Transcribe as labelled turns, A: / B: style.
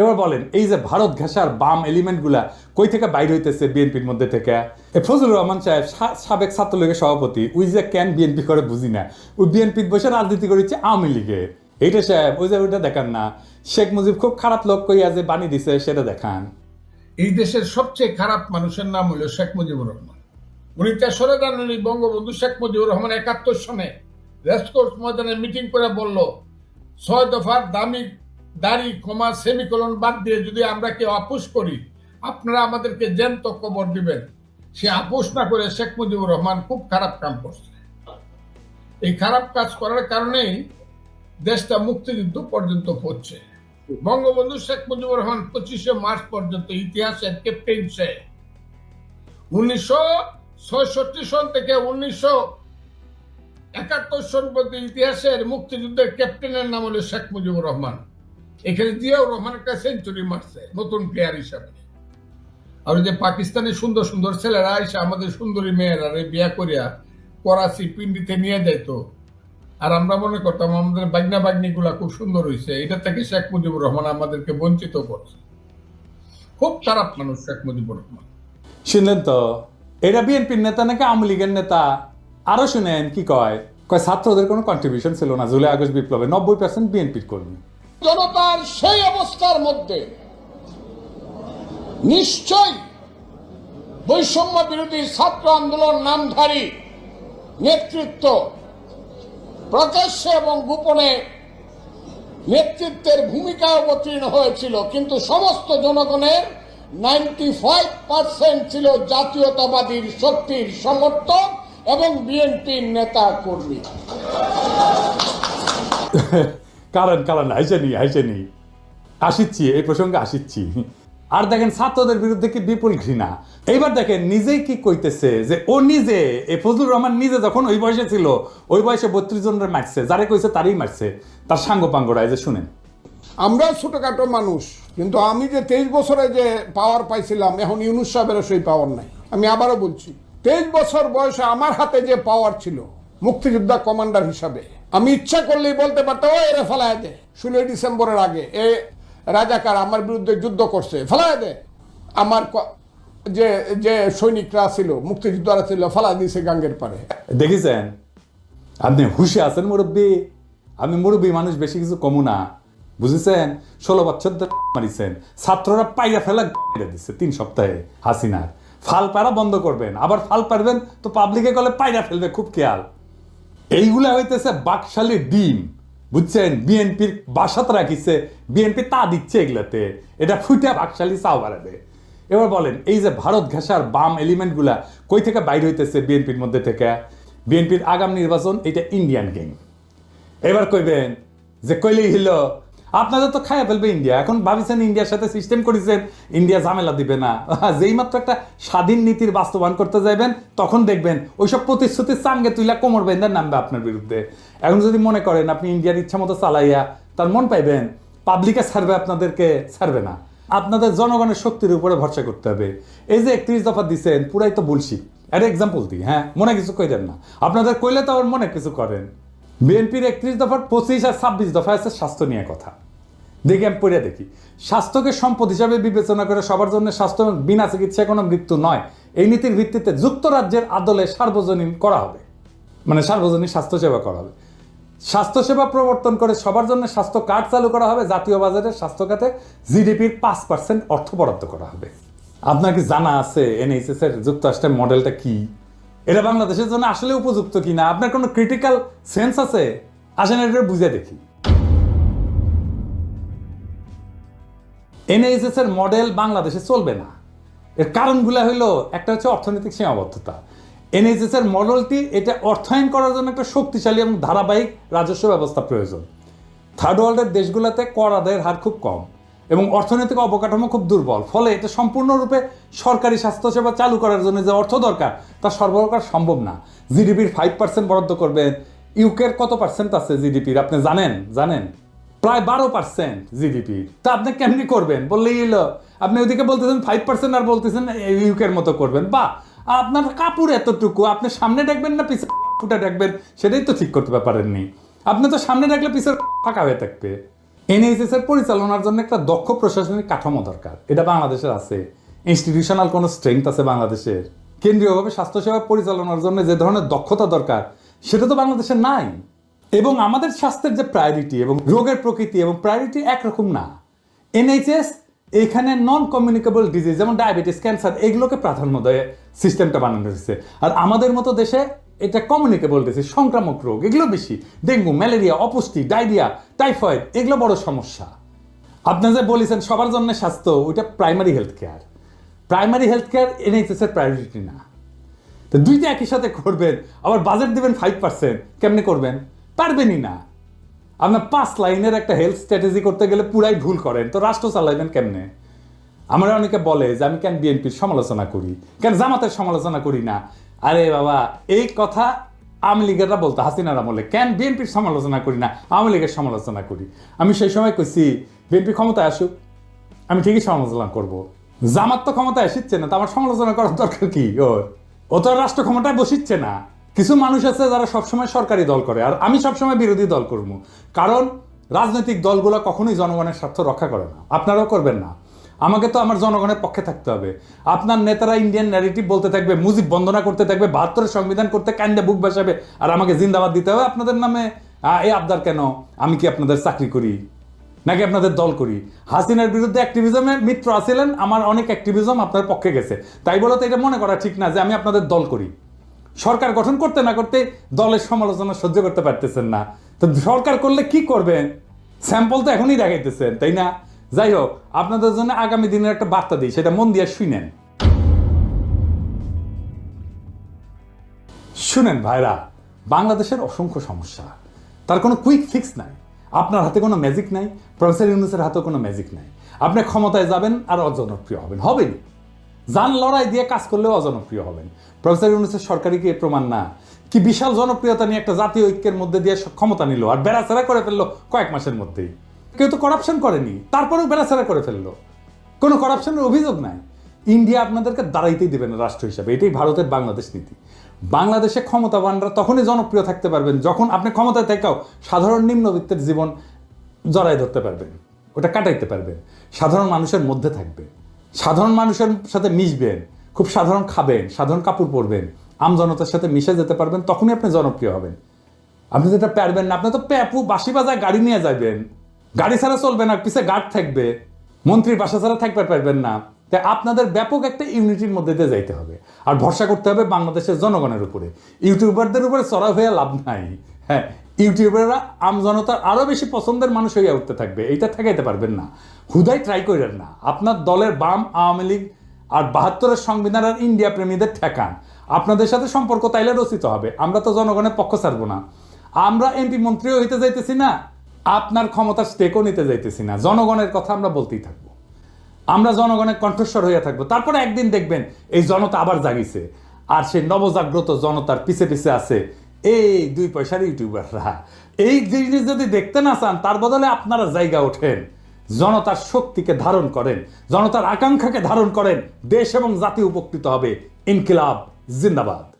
A: এবার বলেন, এই যে ভারত ঘেঁষার বাম এলিমেন্টগুলা কই থেকে বাইর হইতেছে বিএনপির মধ্যে থেকে? ফজলুর রহমান সাহেব সাবেক ছাত্রলীগের সভাপতি, ওই যে কেন বিএনপি করে বুঝি না। ওই বিএনপির বসে রাজনীতি করেছে আওয়ামী লীগে। এইটা সাহেব, ওই যে ওইটা দেখান না। শেখ মুজিব খুব খারাপ লোক কইয়া যে বাণী দিছে, সেটা দেখান।
B: এই দেশের সবচেয়ে খারাপ মানুষের নাম হলো শেখ মুজিবুর রহমান। উনি তেসরা জানুয়ারি বঙ্গবন্ধু শেখ মুজিবুর রহমান একাত্তর সনে রেসকোর্স ময়দানে মিটিং করে বলল, ছয় দফার দামি দাড়ি কমা সেমিকোলন বাদ দিয়ে যদি আমরা কেউ আপোষ করি, আপনারা আমাদেরকে জ্যান্ত কবর দিবেন। সে আপোষ না করে শেখ মুজিবুর রহমান খুব খারাপ কাম করছে। এই খারাপ কাজ করার কারণেই দেশটা মুক্তিযুদ্ধ পর্যন্ত পড়ছে বঙ্গবন্ধু শেখ মুজিবুর রহমান পঁচিশে মার্চ পর্যন্ত ইতিহাসের ক্যাপ্টেন সে। উনিশশো ছয়ষট্টি সন থেকে উনিশশো একাত্তর সন পর্যন্ত ইতিহাসের মুক্তিযুদ্ধের ক্যাপ্টেনের নাম হলো শেখ মুজিবুর রহমান। এখানে জিয়াউর রহমান একটা সেঞ্চুরি মারছে, নতুন প্লেয়ার হিসাবে। আর যে পাকিস্তানি সুন্দর সুন্দর ছেলেরা এসে আমাদের সুন্দরী মেয়েরা রে বিয়া করিয়া করাচি পিন্ডিতে নিয়ে যাইতো। আর আমরা মনে করতাম আমাদের বাগনা বাগনি গুলা খুব সুন্দর হয়েছে এটা থেকে শেখ মুজিবুর রহমান আমাদেরকে বঞ্চিত করছে। খুব খারাপ মানুষ শেখ মুজিবুর রহমান।
A: শুনলেন তো, এটা বিএনপির নেতা নাকি আওয়ামী লীগের নেতা? আরও শুনেন, কি কয়? কয়, ছাত্রদের কোনো কন্ট্রিবিউশন ছিল না, জুলাই আগস্ট বিপ্লবে নব্বই পার্সেন্ট বিএনপির কর্মী।
C: জনতার সেই অবস্থার মধ্যে নিশ্চয় বৈষম্য বিরোধী ছাত্র আন্দোলন নামধারী নেতৃত্ব প্রকাশ্যে এবং গোপনে নেতৃত্বের ভূমিকা অবতীর্ণ হয়েছিল, কিন্তু সমস্ত জনগণের নাইনটি ফাইভ পার্সেন্ট ছিল জাতীয়তাবাদীর শক্তির সমর্থক এবং বিএনপির নেতা কর্মী।
A: কারণ কারণ হাইসেনি হাইসেনি আসিচ্ছি, এই প্রসঙ্গে আসিচ্ছি। আর দেখেন, ছাত্রদের বিরুদ্ধে কি বিপুল ঘৃণা। এইবার দেখেন, নিজেই কি কইতেছে যে ও নিজে এই ফজলুর রহমান নিজে যখন ওই বয়সে ছিল, ওই বয়সে বত্রিশ জনের মারছে, যারে কইছে তারই মারছে। তার সাঙ্গ পাঙ্গরা এই যে শুনেন।
D: আমরা ছোটখাটো মানুষ, কিন্তু আমি যে তেইশ বছরে যে পাওয়ার পাইছিলাম, এখন ইউনুস সাহেবের সেই পাওয়ার নাই। আমি আবারও বলছি, তেইশ বছর বয়সে আমার হাতে যে পাওয়ার ছিল, মুক্তিযোদ্ধা কমান্ডার হিসাবে আমি ইচ্ছা করলেই বলতে পারতাম ও এরে ফেলায় দে, ষোলোই ডিসেম্বরের আগে, এ রাজাকার আমার বিরুদ্ধে যুদ্ধ করছে, ফেলায় দে। আমার যে যে সৈনিকরা ছিল, মুক্তিযোদ্ধারা ছিল ফেলা দিয়েছে গাঙ্গের পারে।
A: দেখেছেন? আপনি হুশে আছেন মুরব্বী? আমি মুরব্বী মানুষ, বেশি কিছু কমু না। বুঝেছেন? ষোলো বছর মারিছেন। ছাত্ররা পাইরা ফেলা দিচ্ছে তিন সপ্তাহে, হাসিনার। ফাল পারা বন্ধ করবেন, আবার ফাল পারবেন, তো পাবলিকে গলে পাইরা ফেলবে, খুব খেয়াল। এইগুলা হইতেছে বাকশালী ডিম, বুঝছেন? বিএনপির বাসাত রাখিছে, বিএনপি তা দিচ্ছে এগুলাতে। এটা ফুটে বাকশালী চাও বাড়াবে এবার বলেন, এই যে ভারত ঘেঁষার বাম এলিমেন্টগুলা কই থেকে বাইর হইতেছে বিএনপির মধ্যে থেকে? বিএনপির আগাম নির্বাচন এটা ইন্ডিয়ান গেম। এবার কইবেন যে কইলেই হইল আপনাদের তো খাইয়া ফেলবে ইন্ডিয়া এখন ভাবিছেন ইন্ডিয়ার সাথে সিস্টেম করেছেন ইন্ডিয়া ঝামেলা দিবে না। যেই মাত্র একটা স্বাধীন নীতির বাস্তবায়ন করতে যাইবেন, তখন দেখবেন ওইসব প্রতিশ্রুতির চাঙ্গে তুইলা কোমর বেঁধে নামবে আপনার বিরুদ্ধে। এখন যদি মনে করেন আপনি ইন্ডিয়ার ইচ্ছা মতো চালাইয়া তার মন পাইবেন পাবলিকে ছাড়বে, আপনাদেরকে ছাড়বে না। আপনাদের জনগণের শক্তির উপরে ভরসা করতে হবে। এই যে একত্রিশ দফা দিচ্ছেন পুরাই তো বলছি একটা এক্সাম্পল দিই হ্যাঁ মনে কিছু কই দেন না। আপনাদের কইলে তো আবার মনে কিছু করেন। বিএনপির একত্রিশ দফার পঁচিশ আর ছাব্বিশ দফা আছে স্বাস্থ্য নিয়ে কথা। দেখি, আমি পড়ে দেখি। স্বাস্থ্যকে সম্পদ হিসাবে বিবেচনা করে সবার জন্য স্বাস্থ্য এবং বিনা চিকিৎসায় কোনো মৃত্যু নয়। এই নীতির ভিত্তিতে যুক্তরাজ্যের আদলে সার্বজনীন করা হবে। মানে সার্বজনীন স্বাস্থ্যসেবা করা হবে। স্বাস্থ্যসেবা প্রবর্তন করে সবার জন্য স্বাস্থ্য কার্ড চালু করা হবে। জাতীয় বাজারে স্বাস্থ্য খাতে জিডিপির পাঁচ পার্সেন্ট অর্থ বরাদ্দ করা হবে। আপনার কি জানা আছে এনএইচএস এর যুক্তরাষ্ট্রের মডেলটা কি? এটা বাংলাদেশের জন্য আসলে উপযুক্ত কিনা? আপনার কোনো ক্রিটিক্যাল সেন্স আছে? আসেন এটা বুঝে দেখি। এনএইচএস এর মডেল বাংলাদেশে চলবে না। এর কারণগুলো হলো একটা হচ্ছে অর্থনৈতিক সীমাবদ্ধতা। এনএইচএস এর মডেলটি এটা অর্থায়ন করার জন্য একটা শক্তিশালী এবং ধারাবাহিক রাজস্ব ব্যবস্থা প্রয়োজন। থার্ড ওয়ার্ল্ডের দেশগুলোতে কর আদায়ের হার খুব কম এবং অর্থনৈতিক অবকাঠামো খুব দুর্বল। ফলে এটা সম্পূর্ণরূপে সরকারি স্বাস্থ্যসেবা চালু করার জন্য যে অর্থ দরকার, তা সরবরাহ করা সম্ভব না। জিডিপির ফাইভ পার্সেন্ট বরাদ্দ করবেন ইউকের কত পার্সেন্ট আছে জিডিপির আপনি জানেন? জানেন? প্রায় বারো পার্সেন্ট জিডিপি তা আপনি কেমনি করবেন? বললেই এলো আপনি ওইদিকে বলতেছেন ফাইভ পার্সেন্ট আর বলতেছেন ইউকের মতো করবেন। বা আপনার কাপড় এতটুকু, আপনি সামনে ডাকবেন না পিছনে ফুটা ডাকবেন সেটাই তো ঠিক করতে পারেননি। আপনি তো সামনে ডাকলে পিছের ফাঁকা হয়ে থাকবে। এনএইচএস এর পরিচালনার জন্য একটা দক্ষ প্রশাসনিক কাঠামো দরকার। এটা বাংলাদেশের আছে। ইনস্টিটিউশনাল কোনো স্ট্রেংথ আছে বাংলাদেশের। কেন্দ্রীয়ভাবে স্বাস্থ্যসেবা পরিচালনার জন্য যে ধরনের দক্ষতা দরকার, সেটা তো বাংলাদেশে নাই। এবং আমাদের স্বাস্থ্যের যে প্রায়োরিটি এবং রোগের প্রকৃতি এবং প্রায়োরিটি একরকম না। এনএইচএস এখানে নন কমিউনিকেবল ডিজিজ যেমন ডায়াবেটিস ক্যান্সার এগুলোকে প্রাধান্য দেয় সিস্টেমটা বানানো হয়েছে। আর আমাদের মতো দেশে এটা কমিউনিকেবল ডিজিজ সংক্রামক রোগ, এগুলো বেশি। ডেঙ্গু, ম্যালেরিয়া, অপুষ্টি, ডায়রিয়া, টাইফয়েড, এগুলো বড় সমস্যা। আপনি যে বলেছেন সবার জন্য স্বাস্থ্য, ওইটা primary health care primary health care NHS এর প্রায়োরিটি না। তো দুইটা একই সাথে করবেন, আবার বাজেট দেবেন ফাইভ পার্সেন্ট কেমনে করবেন? পারবেনই না। আপনার পাঁচ লাইনের একটা হেলথ স্ট্র্যাটেজি করতে গেলে পুরাই ভুল করেন। তো রাষ্ট্র চালাইবেন কেমনে? আমরা অনেকে বলে যে, আমি কেন বিএনপির সমালোচনা করি? কেন জামাতের সমালোচনা করি না? আরে বাবা, এই কথা আওয়ামী লীগেররা বলতো, হাসিনার আমলে। কেন বিএনপির সমালোচনা করি না? আওয়ামী লীগের সমালোচনা করি। আমি সেই সময় কইছি, বিএনপি ক্ষমতায় আসুক, আমি ঠিকই সমালোচনা করব। জামাত তো ক্ষমতায় আসিচ্ছে না, তো আমার সমালোচনা করার দরকার কি? ওর ও তো রাষ্ট্র ক্ষমতায় বসিচ্ছে না। কিছু মানুষ আছে যারা সবসময় সরকারি দল করে, আর আমি সবসময় বিরোধী দল করব। কারণ রাজনৈতিক দলগুলো কখনোই জনগণের স্বার্থ রক্ষা করে না। আপনারাও করবেন না। আমাকে তো আমার জনগণের পক্ষে থাকতে হবে। আপনার নেতারা ইন্ডিয়ান ন্যারেটিভ বলতে থাকবে, মুজিব বন্দনা করতে থাকবে, বাহাত্তরের সংবিধান করতে কান্দে বুক বাসাবে আর আমাকে জিন্দাবাদ দিতে হবে আপনাদের নামে। এ আবদার কেন? আমি কি আপনাদের চাকরি করি? নাকি আপনাদের দল করি? হাসিনার বিরুদ্ধে অ্যাক্টিভিজমে মিত্র আছিলেন, আমার অনেক অ্যাক্টিভিজম আপনার পক্ষে গেছে। তাই বলে তো এটা মনে করা ঠিক না যে আমি আপনাদের দল করি। সরকার গঠন করতে না করতে দলের সমালোচনা সহ্য করতে পারতেছেন না। তো সরকার করলে কি করবেন স্যাম্পল তো এখনই দেখাইতেছেন, তাই না? যাই হোক, আপনাদের জন্য আগামী দিনের একটা বার্তা দিই, সেটা মন দিয়ে শুনেন। শুনেন ভাইরা, বাংলাদেশের অসংখ্য সমস্যা। তার কোনো কুইক ফিক্স নাই। আপনার হাতে কোনো ম্যাজিক নাই, প্রফেসর ইউনুসের হাতেও কোনো ম্যাজিক নাই। আপনি ক্ষমতায় যাবেন আর অজনপ্রিয় হবেন হবেন যান লড়াই দিয়ে কাজ করলেও অজনপ্রিয় হবেন। প্রফেসর ইউনুসের সরকারি কি প্রমাণ না? কি বিশাল জনপ্রিয়তা নিয়ে একটা জাতীয় ঐক্যের মধ্যে দিয়ে ক্ষমতা নিল আর বেড়াচেরা করে ফেলল কয়েক মাসের মধ্যেই? কেউ তো করাপশন করেনি, তারপরেও বেড়াচেরা করে ফেলল। কোনো করাপশনের অভিযোগ নাই। ইন্ডিয়া আপনাদেরকে দাঁড়াইতেই দেবে না রাষ্ট্র হিসাবে, এটাই ভারতের বাংলাদেশ নীতি। বাংলাদেশে ক্ষমতাবানরা তখনই জনপ্রিয় থাকতে পারবেন যখন আপনি ক্ষমতায় থেকেও সাধারণ নিম্নবিত্তের জীবন জড়াই ধরতে পারবেন, ওটা কাটাইতে পারবেন। সাধারণ মানুষের মধ্যে থাকবেন সাধারণ মানুষের সাথে মিশবেন, খুব সাধারণ খাবেন, সাধারণ কাপড় পরবেন আমজনতার সাথে মিশে যেতে পারবেন, তখনই আপনি জনপ্রিয় হবেন। আপনি যেটা পারবেন না, আপনি তো প্যাপু বাসি বাজায় গাড়ি নিয়ে যাবেন। গাড়ি ছাড়া চলবে না, পিছে গার্ড থাকবে। মন্ত্রীর বাসা ছাড়া থাকতে পারবেন না। তাই আপনাদের ব্যাপক একটা ইউনিটির মধ্যে দিয়ে যাইতে হবে। আর ভরসা করতে হবে বাংলাদেশের জনগণের উপরে। ইউটিউবারদের উপরে চড়া হয়ে লাভ নাই। হ্যাঁ ইউটিউবাররা আমজনতার আরও বেশি পছন্দের মানুষ হয়ে উঠতে থাকবে। এইটা ঠেকাইতে পারবেন না। হুদাই ট্রাই করেন না। আপনার দলের বাম আওয়ামী লীগ আর বাহাত্তরের সংবিধান আর ইন্ডিয়া প্রেমীদের ঠেকান। আপনাদের সাথে সম্পর্ক তাইলে রচিত হবে। আমরা তো জনগণের পক্ষ ছাড়বো না। আমরা এমপি মন্ত্রীও হইতে যাইতেছি না। আপনার ক্ষমতার স্টেকও নিতে যাইতেছি না। জনগণের কথা আমরা বলতেই থাকব। আমরা জনগণের কণ্ঠস্বর হয়ে থাকব। তারপরে একদিন দেখবেন এই জনতা আবার জাগিছে। আর সেই নবজাগ্রত জনতার পিছে পিছে আছে। এই দুই পয়সার ইউটিউবাররা এই জিনিস যদি দেখতে না চান, তার বদলে আপনারা জায়গা ওঠেন। জনতার শক্তিকে ধারণ করেন, জনতার আকাঙ্ক্ষাকে ধারণ করেন, দেশ এবং জাতি উপকৃত হবে। ইনকিলাব, জিন্দাবাদ।